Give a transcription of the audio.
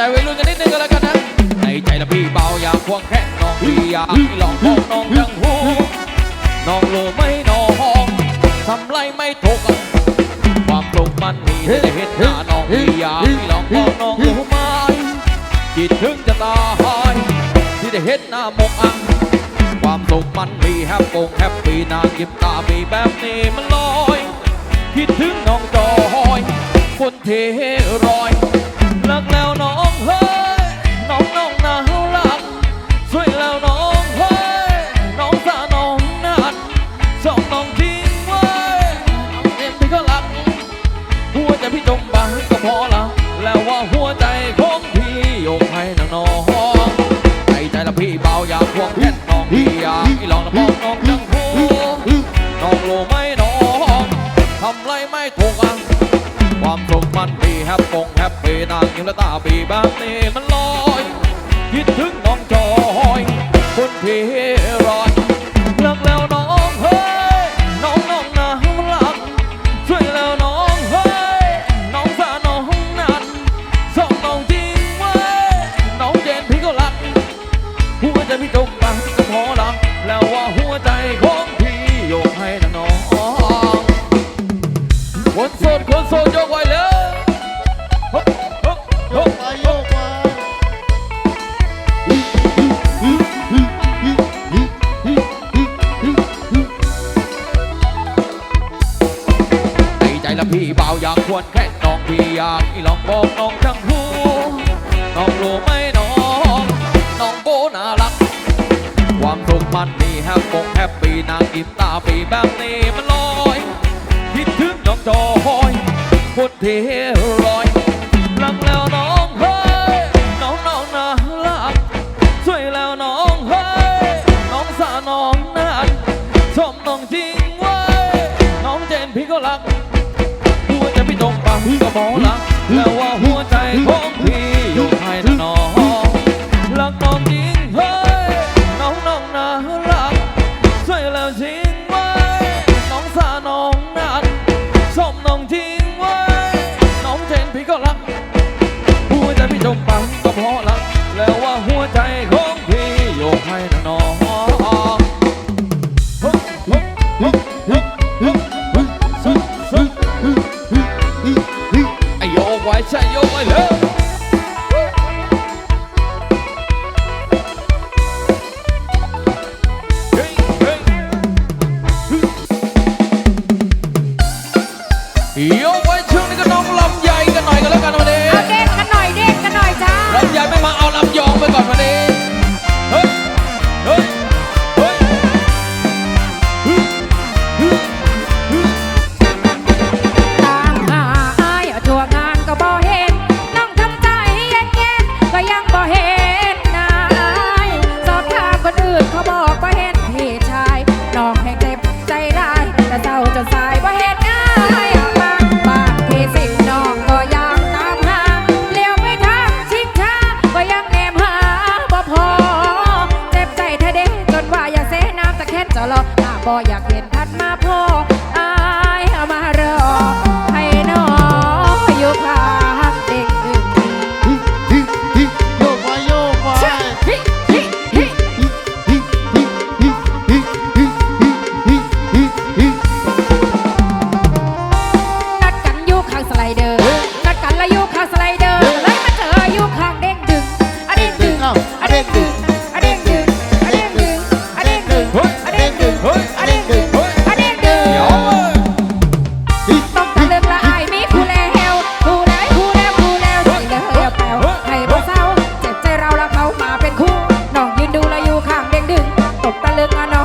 ใจวัยรุ่นกันนิดนึงก็แล้วกันนะ ในใจละพี่เบาอยากควงแค่น้องพี่อยากหลองบอกน้องจังหูน้องรู้ไม่น้องทำไรไม่ถูกความสุขมันมีที่ได้เห็นหน้าน้องพี่อยากหลองบอกน้องรู้ไหมคิดถึงจะตายที่ได้เห็นหน้ามกอังความสุขมันมีแฮปปงแฮปปี้นางยิ้มตามีแบบนี้มันลอยคิดถึงน้องจอยคนเทรอยรักแล้วน้อง น้องน้องใจใจละพี่เบาอยากวงแค่น้องพี่อยากให้ลองละบองน้องจังหูน้องรู้ไหมน้องทำไรไม่ถูกอะความสุขมันมีแฮปปงแฮปปี้นางยิ้มและตาปีแบบนี้มันลอยคิดถึง ใจของพี่ยกให้นะน้อง คนโสดคนโสดยกไว้เลยฮึบฮึบฮึบไปโยกไปในใจละพี่เบาอยากควรแค่น้องพี่อยากให้ลองบอกน้องทั้งหูน้องรู้ไหม มสุขมันมีแฮปปงแฮปปี้นางยิ้มตาปีแบบนี้มันลอยคิดถึงน้องจอยคนที่รอยรักแล้วน้องเฮ้ยน้องน้องน่ารักช่วยแล้วน้องเฮ้ยน้องสาน้องนันชมน้องจริงไว้ยน้องเจนพี่ก็รักหัวใจพี่ตรงปังก็มองรักแล้วว่าหัวใจของัพยองไปก่อนวันนี้ สลอถ้าบ่อยากเห็นทัดมาพ่ออายมารอให้น้องอยู่ข้างเด็กอื่นโยกไปโยกไนัดกันอยู่ข้างสไลเดอร์ tocarle ganas.